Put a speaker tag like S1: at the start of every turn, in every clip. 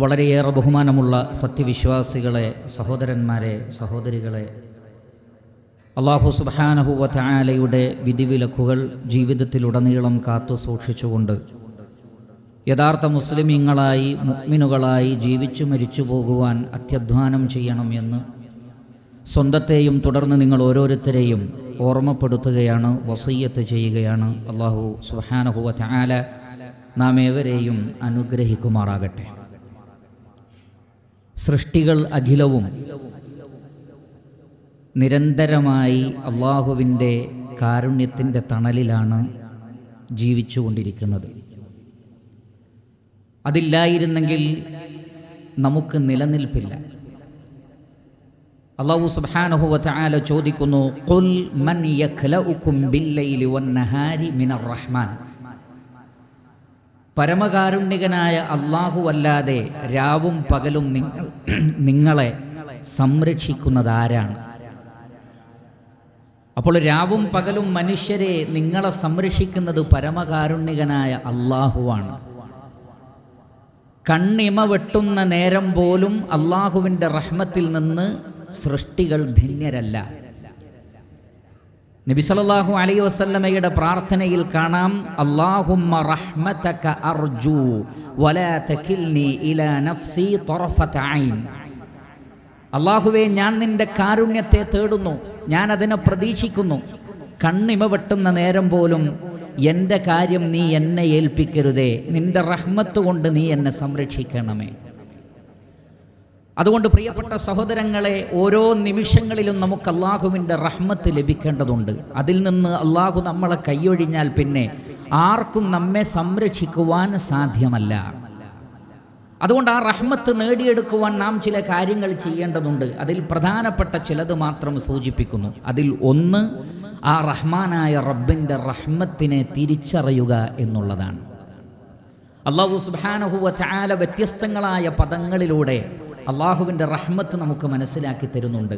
S1: വളരെയേറെ ബഹുമാനമുള്ള സത്യവിശ്വാസികളെ സഹോദരന്മാരെ സഹോദരികളെ അള്ളാഹു സുബാനഹുവ തായാലയുടെ വിധിവിലക്കുകൾ ജീവിതത്തിലുടനീളം കാത്തു സൂക്ഷിച്ചുകൊണ്ട് യഥാർത്ഥ മുസ്ലിമീങ്ങളായി മുക്മിനുകളായി ജീവിച്ചു മരിച്ചു പോകുവാൻ അത്യധ്വാനം ചെയ്യണം എന്ന് സ്വന്തത്തെയും തുടർന്ന് നിങ്ങൾ ഓരോരുത്തരെയും ഓർമ്മപ്പെടുത്തുകയാണ് വസയ്യത്ത് ചെയ്യുകയാണ്. അള്ളാഹു സുബാനഹുവ തായാല നാം ഏവരെയും അനുഗ്രഹിക്കുമാറാകട്ടെ. സൃഷ്ടികൾ അഖിലവും നിരന്തരമായി അള്ളാഹുവിന്റെ കാരുണ്യത്തിന്റെ തണലിലാണ് ജീവിച്ചുകൊണ്ടിരിക്കുന്നത്. അതില്ലായിരുന്നെങ്കിൽ നമുക്ക് നിലനിൽപ്പില്ല. അള്ളാഹു സുബാനഹുവത്ത് ആല ചോദിക്കുന്നു ഖുൽ മൻ യഖ്ലഉകും ബില്ലയിൽ വന്നഹാരി മിനർ റഹ്മാൻ? പരമകാരുണ്യകനായ അള്ളാഹുവല്ലാതെ രാവും പകലും നിങ്ങൾ നിങ്ങളെ സംരക്ഷിക്കുന്നത് ആരാണ് അപ്പോൾ രാവും പകലും മനുഷ്യരെ നിങ്ങളെ സംരക്ഷിക്കുന്നത് പരമകാരുണ്യകനായ അള്ളാഹുവാണ്. കണ്ണിമ വെട്ടുന്ന നേരം പോലും അള്ളാഹുവിന്റെ റഹ്മത്തിൽ നിന്ന് സൃഷ്ടികൾ ധന്യരല്ല. നബി സല്ലല്ലാഹു അലൈഹി വസല്ലമയുടെ പ്രാർത്ഥനയിൽ കാണാം അല്ലാഹുമ്മ റഹ്മതക അർജു വലാ ഇലാ നഫ്സി തറഫത അള്ളാഹുവെ ഞാൻ നിന്റെ കാരുണ്യത്തെ തേടുന്നു ഞാൻ അതിനെ പ്രതീക്ഷിക്കുന്നു. കണ്ണിമ വെട്ടുന്ന നേരം പോലും എന്റെ കാര്യം നീ എന്നെ ഏൽപ്പിക്കരുതേ നിന്റെ റഹ്മത്ത് കൊണ്ട് നീ എന്നെ സംരക്ഷിക്കണമേ. അതുകൊണ്ട് പ്രിയപ്പെട്ട സഹോദരങ്ങളെ ഓരോ നിമിഷങ്ങളിലും നമുക്ക് അള്ളാഹുവിന്റെ റഹ്മത്ത് ലഭിക്കേണ്ടതുണ്ട്. അതിൽ നിന്ന് അള്ളാഹു നമ്മളെ കൈയൊഴിഞ്ഞാൽ പിന്നെ ആർക്കും നമ്മെ സംരക്ഷിക്കുവാൻ സാധ്യമല്ല. അതുകൊണ്ട് ആ റഹ്മത്ത് നേടിയെടുക്കുവാൻ നാം ചില കാര്യങ്ങൾ ചെയ്യേണ്ടതുണ്ട്. അതിൽ പ്രധാനപ്പെട്ട ചിലത് മാത്രം സൂചിപ്പിക്കുന്നു. അതിൽ ഒന്ന് ആ റഹ്മാനായ റബ്ബിന്റെ റഹ്മത്തിനെ തിരിച്ചറിയുക എന്നുള്ളതാണ്. അള്ളാഹു സുബാനഹുവ ചാല വ്യത്യസ്തങ്ങളായ പദങ്ങളിലൂടെ അള്ളാഹുവിന്റെ റഹ്മത്ത് നമുക്ക് മനസ്സിലാക്കി തരുന്നുണ്ട്.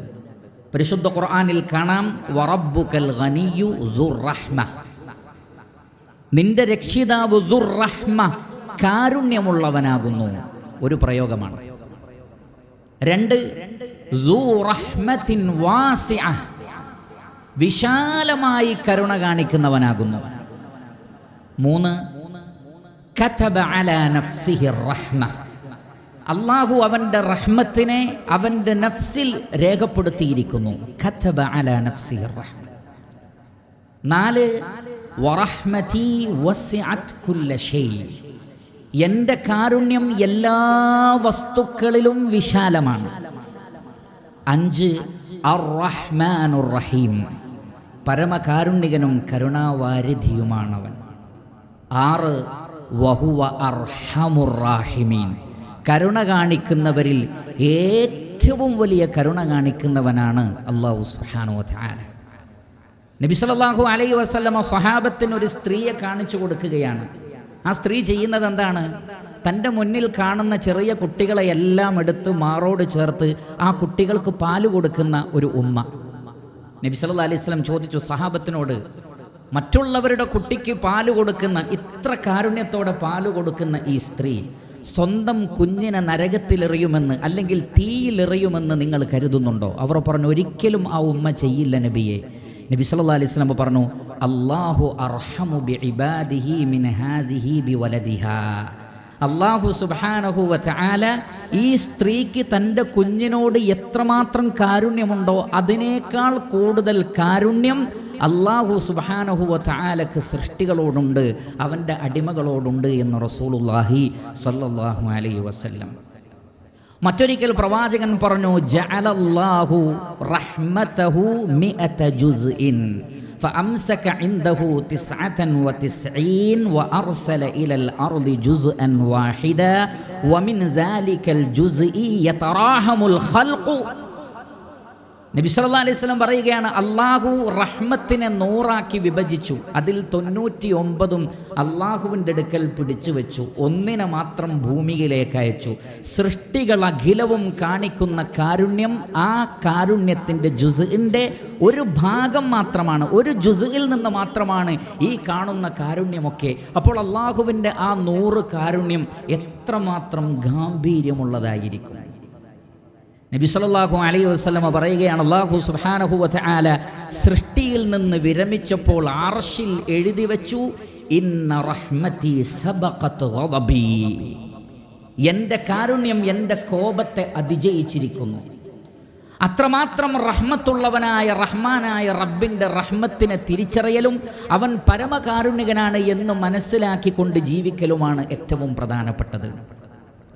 S1: പരിശുദ്ധ ഖുർആാനിൽ കാണാം വറബ്ബുക്കൽ ഖനിയു റഹ്മ നിന്റെ രക്ഷിതാവ് റഹ്മ കാരുണ്യമുള്ളവനാകുന്നു. ഒരു പ്രയോഗമാണ്. രണ്ട് വിശാലമായി കരുണ കാണിക്കുന്നവനാകുന്നു. മൂന്ന് കതബ അലാ നഫ്സിഹി റഹ്മ. അള്ളാഹു അവന്റെ റഹ്മത്തിനെ അവന്റെ നഫ്സിൽ രേഖപ്പെടുത്തിയിരിക്കുന്നു. കഥബ അല നഫ്സി റഹ്മ. നാല് വറഹ്മതി എന്റെ കാരുണ്യം എല്ലാ വസ്തുക്കളിലും വിശാലമാണ്. അഞ്ച് അർ റഹ്മാനുർ റഹീം. പരമകാരുണ്യകനും കരുണാവാരിധിയുമാണവൻ. ആറ് വഹുവ അർഹമുർ റാഹിമീൻ. കരുണ കാണിക്കുന്നവരിൽ ഏറ്റവും വലിയ കരുണ കാണിക്കുന്നവനാണ് അള്ളാഹു സുഹാനോ ധാന നബി സല്ലല്ലാഹു അലൈഹി വസല്ലമ സ്വഹാബത്തിന് ഒരു സ്ത്രീയെ കാണിച്ചു കൊടുക്കുകയാണ്. ആ സ്ത്രീ ചെയ്യുന്നത് എന്താണ്? തന്റെ മുന്നിൽ കാണുന്ന ചെറിയ കുട്ടികളെ എല്ലാം എടുത്ത് മാറോട് ചേർത്ത് ആ കുട്ടികൾക്ക് പാൽ കൊടുക്കുന്ന ഒരു ഉമ്മ. നബി സല്ലാ അലൈഹി സ്വലം ചോദിച്ചു സഹാബത്തിനോട് മറ്റുള്ളവരുടെ കുട്ടിക്ക് പാൽ കൊടുക്കുന്ന ഇത്ര കാരുണ്യത്തോടെ പാൽ കൊടുക്കുന്ന ഈ സ്ത്രീ സ്വന്തം കുഞ്ഞിനെ നരകത്തിലെറിയുമെന്ന് അല്ലെങ്കിൽ തീയിലെറിയുമെന്ന് നിങ്ങൾ കരുതുന്നുണ്ടോ? അവർ പറഞ്ഞു ഒരിക്കലും ആ ഉമ്മ ചെയ്യില്ല നബിയെ. നബി സല്ലാ അലൈഹി വസല്ലം പറഞ്ഞു അള്ളാഹു അർഹമു ബി ഇബാദിഹി മിൻ ഹാദിഹി ബി വലദിഹാ അള്ളാഹു സുബാനഹുവ ചാല ഈ സ്ത്രീക്ക് തന്റെ കുഞ്ഞിനോട് എത്രമാത്രം കാരുണ്യമുണ്ടോ അതിനേക്കാൾ കൂടുതൽ കാരുണ്യം അള്ളാഹു സുബാനഹുവ ചാലക്ക് സൃഷ്ടികളോടുണ്ട് അവന്റെ അടിമകളോടുണ്ട് എന്ന് റസൂലുല്ലാഹി സല്ലാഹു അലൈ വസല്ലം. മറ്റൊരിക്കൽ പ്രവാചകൻ പറഞ്ഞു ജഅലല്ലാഹു റഹ്മതഹു മിഅത ജുസ്ഇൻ. فأمسك عنده تسعة وتسعين وأرسل إلى الأرض جزءا واحدا ومن ذلك الجزء يتراحم الخلق നബി സല്ലല്ലാഹു അലൈഹി സ്വലം പറയുകയാണ് അള്ളാഹു റഹ്മത്തിനെ നൂറാക്കി വിഭജിച്ചു അതിൽ തൊണ്ണൂറ്റി ഒമ്പതും അള്ളാഹുവിന്റെ അടുക്കൽ പിടിച്ചു വെച്ചു ഒന്നിനെ മാത്രം ഭൂമിയിലേക്ക് അയച്ചു. സൃഷ്ടികൾ അഖിലവും കാണിക്കുന്ന കാരുണ്യം ആ കാരുണ്യത്തിന്റെ ജുസിന്റെ ഒരു ഭാഗം മാത്രമാണ് ഒരു ജുസിൽ നിന്ന് മാത്രമാണ് ഈ കാണുന്ന കാരുണ്യമൊക്കെ. അപ്പോൾ അള്ളാഹുവിന്റെ ആ നൂറ് കാരുണ്യം എത്രമാത്രം ഗാംഭീര്യമുള്ളതായിരിക്കും? നബി സല്ലല്ലാഹു അലൈഹി വസല്ലമ പറയുകയാണ് അള്ളാഹു സുബ്ഹാനഹു ആല സൃഷ്ടിയിൽ നിന്ന് വിരമിച്ചപ്പോൾ ആർഷിൽ എഴുതി വച്ചു ഇന്ന എന്റെ കാരുണ്യം എന്റെ കോപത്തെ അതിജയിച്ചിരിക്കുന്നു. അത്രമാത്രം റഹ്മത്തുള്ളവനായ റഹ്മാനായ റബ്ബിന്റെ റഹ്മത്തിനെ തിരിച്ചറിയലും അവൻ പരമകാരുണ്യകനാണ് എന്ന് മനസ്സിലാക്കിക്കൊണ്ട് ജീവിക്കലുമാണ് ഏറ്റവും പ്രധാനപ്പെട്ടത്.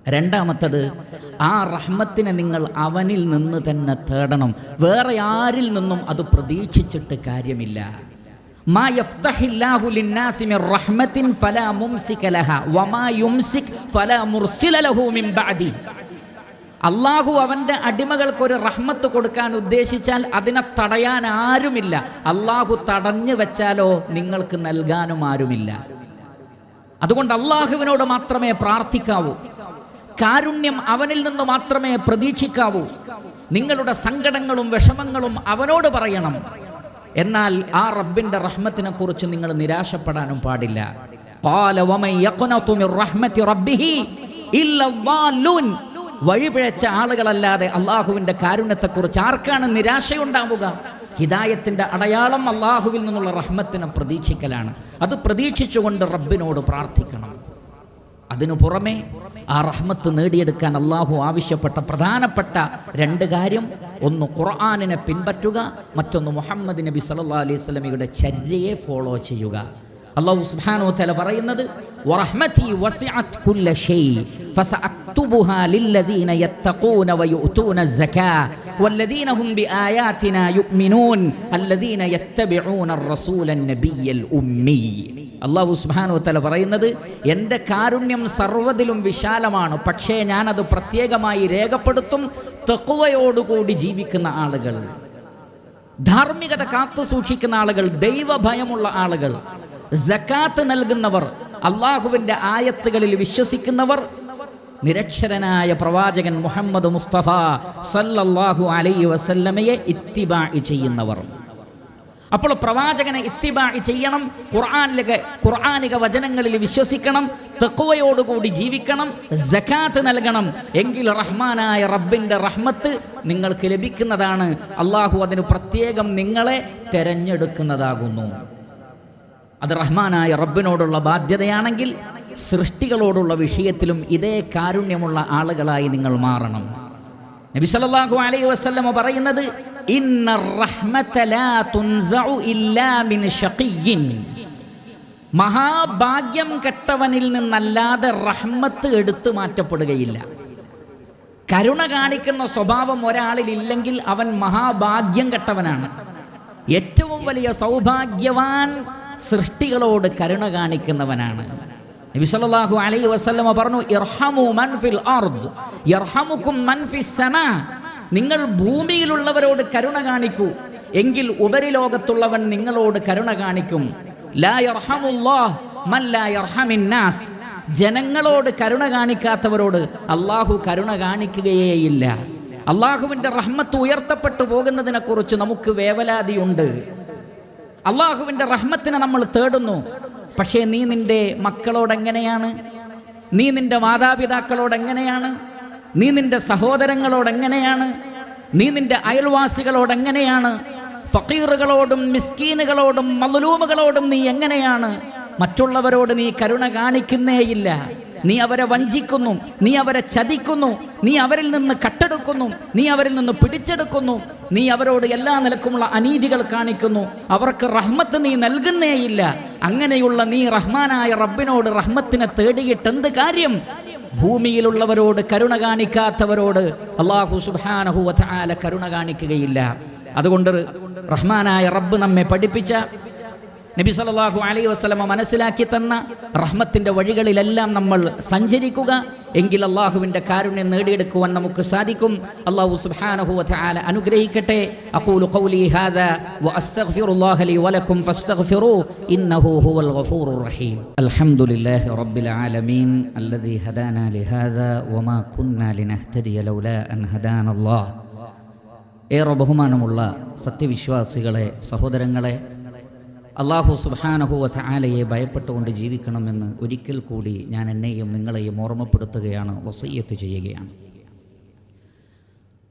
S1: രണ്ടാമത്തത് ആ റഹ്മത്തിനെ നിങ്ങൾ അവനിൽ നിന്ന് തന്നെ തേടണം. വേറെ ആരിൽ നിന്നും അത് പ്രതീക്ഷിച്ചിട്ട് കാര്യമില്ല. അള്ളാഹു അവന്റെ അടിമകൾക്ക് ഒരു റഹ്മത്ത് കൊടുക്കാൻ ഉദ്ദേശിച്ചാൽ അതിനെ തടയാൻ ആരുമില്ല. അള്ളാഹു തടഞ്ഞു വെച്ചാലോ നിങ്ങൾക്ക് നൽകാനും ആരുമില്ല. അതുകൊണ്ട് അള്ളാഹുവിനോട് മാത്രമേ പ്രാർത്ഥിക്കാവൂ. കാരുണ്യം അവനിൽ നിന്ന് മാത്രമേ പ്രതീക്ഷിക്കാവൂ. നിങ്ങളുടെ സങ്കടങ്ങളും വിഷമങ്ങളും അവനോട് പറയണം. എന്നാൽ ആ റബ്ബിന്റെ റഹ്മത്തിനെ കുറിച്ച് നിങ്ങൾ നിരാശപ്പെടാനും പാടില്ല. വഴിപിഴച്ച ആളുകളല്ലാതെ അള്ളാഹുവിന്റെ കാരുണ്യത്തെക്കുറിച്ച് ആർക്കാണ് നിരാശയുണ്ടാവുക? ഹിദായത്തിന്റെ അടയാളം അള്ളാഹുവിൽ നിന്നുള്ള റഹ്മത്തിനെ പ്രതീക്ഷിക്കലാണ്. അത് പ്രതീക്ഷിച്ചുകൊണ്ട് റബ്ബിനോട് പ്രാർത്ഥിക്കണം. അതിനു പുറമേ ആ റഹ്മത്ത് നേടിയെടുക്കാൻ അള്ളാഹു ആവശ്യപ്പെട്ട പ്രധാനപ്പെട്ട രണ്ട് കാര്യം. ഒന്ന് ഖുർആാനിനെ പിൻപറ്റുക മറ്റൊന്ന് മുഹമ്മദ് നബി സല്ലാ അലൈഹി സ്വലമിയുടെ ചര്യയെ ഫോളോ ചെയ്യുക. അള്ളാഹു സുബ്ഹാനഹു തല പറയുന്നത് അള്ളാഹു സുബാനുത്തല പറയുന്നത് എന്റെ കാരുണ്യം സർവതിലും വിശാലമാണ്. പക്ഷേ ഞാനത് പ്രത്യേകമായി രേഖപ്പെടുത്തും തെക്കുവയോടുകൂടി ജീവിക്കുന്ന ആളുകൾ. ധാർമ്മികത കാത്തു സൂക്ഷിക്കുന്ന ആളുകൾ ദൈവഭയമുള്ള ആളുകൾ. ജക്കാത്ത് നൽകുന്നവർ അള്ളാഹുവിന്റെ ആയത്തുകളിൽ വിശ്വസിക്കുന്നവർ. നിരക്ഷരനായ പ്രവാചകൻ മുഹമ്മദ് മുസ്തഫ സല്ലല്ലാഹു അലൈ വസല്ലമയെ ഇത്തിബായി ചെയ്യുന്നവർ. അപ്പോൾ പ്രവാചകനെ ഇത്തിബാ ചെയ്യണം ഖുർആാനിലെ ഖുർആാനിക വചനങ്ങളിൽ വിശ്വസിക്കണം തെക്കുവയോടുകൂടി ജീവിക്കണം ജക്കാത്ത് നൽകണം. എങ്കിൽ റഹ്മാനായ റബ്ബിന്റെ റഹ്മത്ത് നിങ്ങൾക്ക് ലഭിക്കുന്നതാണ്. അള്ളാഹു അതിന് പ്രത്യേകം നിങ്ങളെ തെരഞ്ഞെടുക്കുന്നതാകുന്നു. അത് റഹ്മാനായ റബ്ബിനോടുള്ള ബാധ്യതയാണെങ്കിൽ സൃഷ്ടികളോടുള്ള വിഷയത്തിലും ഇതേ കാരുണ്യമുള്ള ആളുകളായി നിങ്ങൾ മാറണം. നബി സല്ലല്ലാഹു അലൈഹി വസല്ലമ പറയുന്നത് മഹാഭാഗ്യം കെട്ടവനിൽ നിന്നല്ലാതെ റഹ്മത്ത് എടുത്തു മാറ്റപ്പെടുകയില്ല. കരുണ കാണിക്കുന്ന സ്വഭാവം ഒരാളിൽ ഇല്ലെങ്കിൽ അവൻ മഹാഭാഗ്യം കെട്ടവനാണ്. ഏറ്റവും വലിയ സൗഭാഗ്യവാൻ സൃഷ്ടികളോട് കരുണ കാണിക്കുന്നവനാണ്. നബി സല്ലല്ലാഹു അലൈഹി വസല്ലമ പറഞ്ഞു ഇർഹമു മൻ ഫിൽ അർദ് യർഹമുക്കും മൻ നിങ്ങൾ ഭൂമിയിലുള്ളവരോട് കരുണ കാണിക്കൂ. എങ്കിൽ ഉപരിലോകത്തുള്ളവൻ നിങ്ങളോട് കരുണ കാണിക്കും. ജനങ്ങളോട് കരുണ കാണിക്കാത്തവരോട് അള്ളാഹു കരുണ കാണിക്കുകയേയില്ല. അള്ളാഹുവിന്റെ റഹ്മത്ത് ഉയർത്തപ്പെട്ടു പോകുന്നതിനെക്കുറിച്ച് നമുക്ക് വേവലാതിയുണ്ട്. അള്ളാഹുവിന്റെ റഹ്മത്തിനെ നമ്മൾ തേടുന്നു. പക്ഷേ നീ നിന്റെ മക്കളോടെങ്ങനെയാണ്? നീ നിന്റെ മാതാപിതാക്കളോട് എങ്ങനെയാണ് നീ നിന്റെ സഹോദരങ്ങളോട് എങ്ങനെയാണ് നീ നിന്റെ അയൽവാസികളോട് എങ്ങനെയാണ് ഫക്കീറുകളോടും മിസ്കീനുകളോടും മലലൂമുകളോടും നീ എങ്ങനെയാണ്? മറ്റുള്ളവരോട് നീ കരുണ കാണിക്കുന്നേയില്ല. നീ അവരെ വഞ്ചിക്കുന്നു നീ അവരെ ചതിക്കുന്നു നീ അവരിൽ നിന്ന് കട്ടെടുക്കുന്നു നീ അവരിൽ നിന്ന് പിടിച്ചെടുക്കുന്നു. നീ അവരോട് എല്ലാ നിലക്കുമുള്ള അനീതികൾ കാണിക്കുന്നു. അവർക്ക് റഹ്മത്ത് നീ നൽകുന്നേയില്ല. അങ്ങനെയുള്ള നീ റഹ്മാനായ റബ്ബിനോട് റഹ്മത്തിനെ തേടിയിട്ട് എന്ത് കാര്യം? ഭൂമിയിലുള്ളവരോട് കരുണ കാണിക്കാത്തവരോട് അള്ളാഹു സുബാനഹുല കരുണ കാണിക്കുകയില്ല. അതുകൊണ്ട് റഹ്മാനായ റബ്ബ് നമ്മെ പഠിപ്പിച്ച നബി സല്ലല്ലാഹു അലൈ വസല്ലമ മനസ്സിലാക്കി തന്ന റഹ്മത്തിന്റെ വഴികളിലെല്ലാം നമ്മൾ സഞ്ചരിക്കുക. എങ്കിൽ അള്ളാഹുവിന്റെ കാരുണ്യം നേടിയെടുക്കുവാൻ നമുക്ക് സാധിക്കും. അള്ളാഹു സുബ്ഹാനഹു വതആല അനുഗ്രഹിക്കട്ടെ. അഖൂലു ഖൗലി ഹാദാ വലക്കും ഫസ്തഗ്ഫിറൂ ഇന്നഹു ഹുവൽ റഹീം. അൽഹംദുലില്ലാഹി റബ്ബിൽ ആലമീൻ. വമാ ലിനഹ്തദിയ ലൗലാ അൻ ഹദാനല്ലാഹ്. ഏറെ ബഹുമാനമുള്ള സത്യവിശ്വാസികളെ സഹോദരങ്ങളെ അള്ളാഹു സുബാനഹുവ ആലയെ ഭയപ്പെട്ടുകൊണ്ട് ജീവിക്കണമെന്ന് ഒരിക്കൽ കൂടി ഞാൻ എന്നെയും നിങ്ങളെയും ഓർമ്മപ്പെടുത്തുകയാണ് വസയ്യത്ത് ചെയ്യുകയാണ്.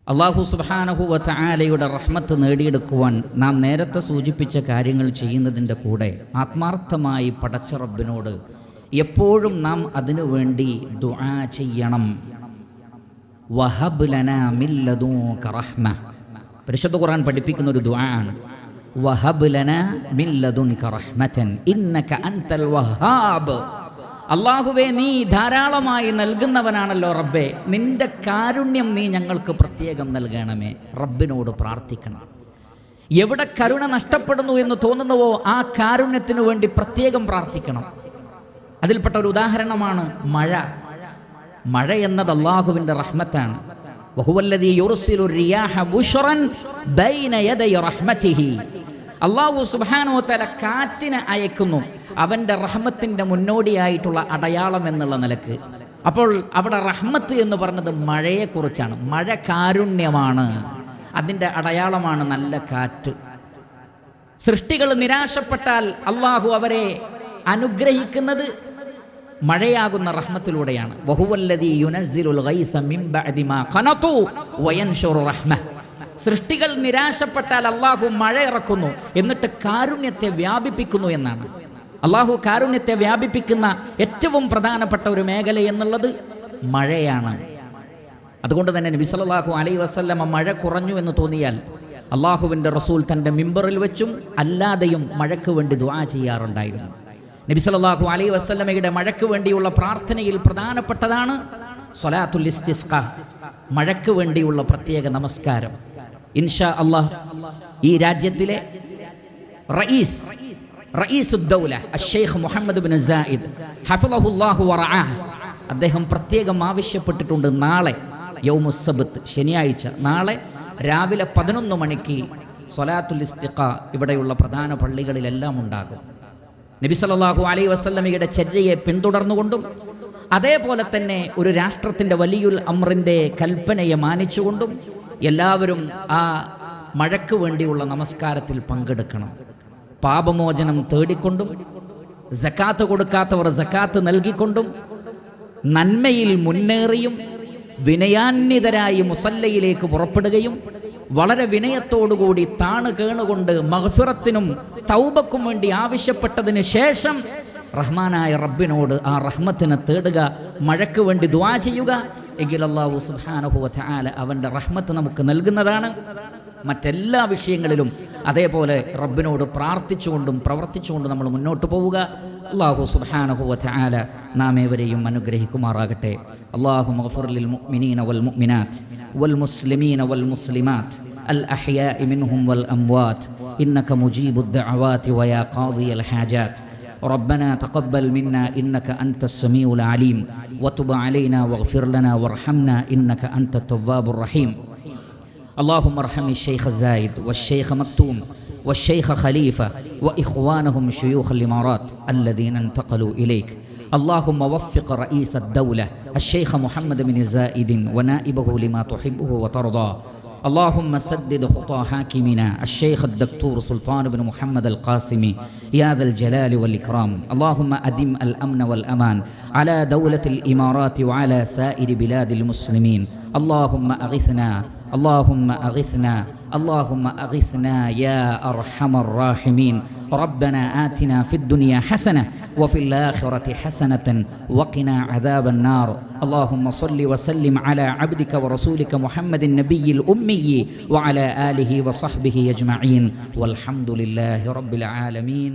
S1: അള്ളാഹു സുബാനഹുവ ആലയുടെ റഹ്മത്ത് നേടിയെടുക്കുവാൻ നാം നേരത്തെ സൂചിപ്പിച്ച കാര്യങ്ങൾ ചെയ്യുന്നതിന്റെ കൂടെ ആത്മാർത്ഥമായി പടച്ച റബ്ബിനോട് എപ്പോഴും നാം അതിനു വേണ്ടി ദുആ ചെയ്യണം. വഹബ് ലന മില്ലദൂക റഹ്മ. പരിശുദ്ധ ഖുർആൻ പഠിപ്പിക്കുന്ന ഒരു ദുആ ആണ്. വഹബ് ലന മിൻ ലദുൻക റഹ്മതൻ ഇന്നക അൻതൽ വഹാബ്. അള്ളാഹുവേ നീ ധാരാളമായി നൽകുന്നവനാണല്ലോ റബ്ബേ. നിന്റെ കാരുണ്യം നീ ഞങ്ങൾക്ക് പ്രത്യേകം നൽകണമേ. റബ്ബിനോട് പ്രാർത്ഥിക്കണം. എവിടെ കരുണ നഷ്ടപ്പെടുന്നു എന്ന് തോന്നുന്നുവോ ആ കാരുണ്യത്തിനു വേണ്ടി പ്രത്യേകം പ്രാർത്ഥിക്കണം. അതിൽപ്പെട്ട ഒരു ഉദാഹരണമാണ് മഴ. മഴ എന്നത് അള്ളാഹുവിന്റെ റഹ്മത്താണ്. ബഹുവല്ലതി യുർസിലു റിയാഹ ബുഷറൻ ബൈന യദൈ റഹ്മതിഹി. അള്ളാഹു സുബാനോ തല കാറ്റിനെ അയക്കുന്നു. അവന്റെ റഹ്മത്തിന്റെ മുന്നോടിയായിട്ടുള്ള അടയാളം എന്നുള്ള നിലയ്ക്ക്. അപ്പോൾ അവിടെ റഹ്മത്ത് എന്ന് പറഞ്ഞത് മഴയെക്കുറിച്ചാണ്. മഴ കാരുണ്യമാണ്. അതിന്റെ അടയാളമാണ് നല്ല കാറ്റ്. സൃഷ്ടികൾ നിരാശപ്പെട്ടാൽ അള്ളാഹു അവരെ അനുഗ്രഹിക്കുന്നത് മഴയാകുന്ന റഹ്മത്തിലൂടെയാണ്. ബഹുവല്ലതി യുനസ്സിലുൽ ഗൈസ മിൻ ബഅദി മാ ഖനതു വയൻഷുറു റഹ്മ. സൃഷ്ടികൾ നിരാശപ്പെട്ടാൽ അള്ളാഹു മഴ ഇറക്കുന്നു എന്നിട്ട് കാരുണ്യത്തെ വ്യാപിപ്പിക്കുന്നു എന്നാണ്. അള്ളാഹു കാരുണ്യത്തെ വ്യാപിപ്പിക്കുന്ന ഏറ്റവും പ്രധാനപ്പെട്ട ഒരു മേഖല എന്നുള്ളത് മഴയാണ്. അതുകൊണ്ട് തന്നെ നബി സല്ലല്ലാഹു അലൈഹി വസല്ലമ മഴ കുറഞ്ഞു എന്ന് തോന്നിയാൽ അള്ളാഹുവിന്റെ റസൂൽ തന്റെ മിമ്പറിൽ വെച്ചും അല്ലാതെയും മഴയ്ക്ക് വേണ്ടി ദുആ ചെയ്യാറുണ്ടായിരുന്നു. നബി സല്ലല്ലാഹു അലൈഹി വസല്ലമയുടെ മഴയ്ക്ക് വേണ്ടിയുള്ള പ്രാർത്ഥനയിൽ പ്രധാനപ്പെട്ടതാണ് സ്വലാത്തുൽ ഇസ്തിസ്ക മഴയ്ക്ക് വേണ്ടിയുള്ള പ്രത്യേക നമസ്കാരം. ഇൻഷാ അള്ളാഹ് ഈ രാജ്യത്തിലെ റയീസ് റയീസ് ഉദ്ദൗല മുഹമ്മദ് ബിൻ സായിദ് അദ്ദേഹം പ്രത്യേകം ആവശ്യപ്പെട്ടിട്ടുണ്ട് നാളെ യൗമുസബത്ത് ശനിയാഴ്ച. നാളെ രാവിലെ പതിനൊന്ന് മണിക്ക് സൊലാത്തുൽ ഇസ്തിഖ ഇവിടെയുള്ള പ്രധാന പള്ളികളിലെല്ലാം ഉണ്ടാകും. നബി സല്ലല്ലാഹു അലൈഹി വസല്ലമയുടെ ചര്യയെ പിന്തുടർന്നുകൊണ്ടും അതേപോലെ തന്നെ ഒരു രാഷ്ട്രത്തിന്റെ വലിയുൽ അമ്രിന്റെ കൽപ്പനയെ മാനിച്ചുകൊണ്ടും എല്ലാവരും ആ മഴയ്ക്ക് വേണ്ടിയുള്ള നമസ്കാരത്തിൽ പങ്കെടുക്കണം. പാപമോചനം തേടിക്കൊണ്ടും ജക്കാത്ത് കൊടുക്കാത്തവർ ജക്കാത്ത് നൽകിക്കൊണ്ടും നന്മയിൽ മുന്നേറിയും വിനയാന്വിതരായി മുസല്ലയിലേക്ക് പുറപ്പെടുകയും വളരെ വിനയത്തോടുകൂടി താണു കേണുകൊണ്ട് മഹഫിറത്തിനും തൗബക്കും വേണ്ടി ആവശ്യപ്പെട്ടതിന് ശേഷം റഹ്മാനായ റബ്ബിനോട് ആ റഹ്മത്തിനെ തേടുക മഴയ്ക്ക് വേണ്ടി ദ്വാ ചെയ്യുക എങ്കിൽ അള്ളാഹു സുബാനഹുവ ആല അവൻ്റെ റഹ്മത്ത് നമുക്ക് നൽകുന്നതാണ് മറ്റെല്ലാ വിഷയങ്ങളിലും അതേപോലെ റബ്ബിനോട് പ്രാർത്ഥിച്ചുകൊണ്ടും പ്രവർത്തിച്ചുകൊണ്ടും നമ്മൾ മുന്നോട്ട് പോവുക അള്ളാഹു സുബാനഹുവ ആല നാം ഏവരെയും അനുഗ്രഹിക്കുമാറാകട്ടെ അള്ളാഹു മഫുർലിൽ മുഅ്മിനീന വൽ മുഅ്മിനാത്ത് വൽ മുസ്ലിമീന വൽ മുസ്ലിമാത്ത് الأحياء منهم والأموات إنك مجيب الدعوات ويا قاضي الحاجات ربنا تقبل منا إنك أنت السميع العليم. وتب علينا واغفر لنا وارحمنا إنك أنت التواب الرحيم. اللهم ارحم الشيخ زايد والشيخ مكتوم والشيخ خليفة وإخوانهم شيوخ الإمارات الذين انتقلوا إليك. اللهم وفق رئيس الدولة الشيخ محمد بن زايد ونائبه لما تحبه وترضى. اللهم سدد خطى حاكمنا الشيخ الدكتور سلطان بن محمد القاسمي يا ذا الجلال والإكرام. اللهم أدم الأمن والأمان على دولة الإمارات وعلى سائر بلاد المسلمين. اللهم أغثنا اللهم أغثنا اللهم أغثنا يا أرحم الراحمين. ربنا آتنا في الدنيا حسنة وفي الآخرة حسنة وقنا عذاب النار. اللهم صل وسلم على عبدك ورسولك محمد النبي الأمي وعلى آله وصحبه أجمعين. والحمد لله رب العالمين.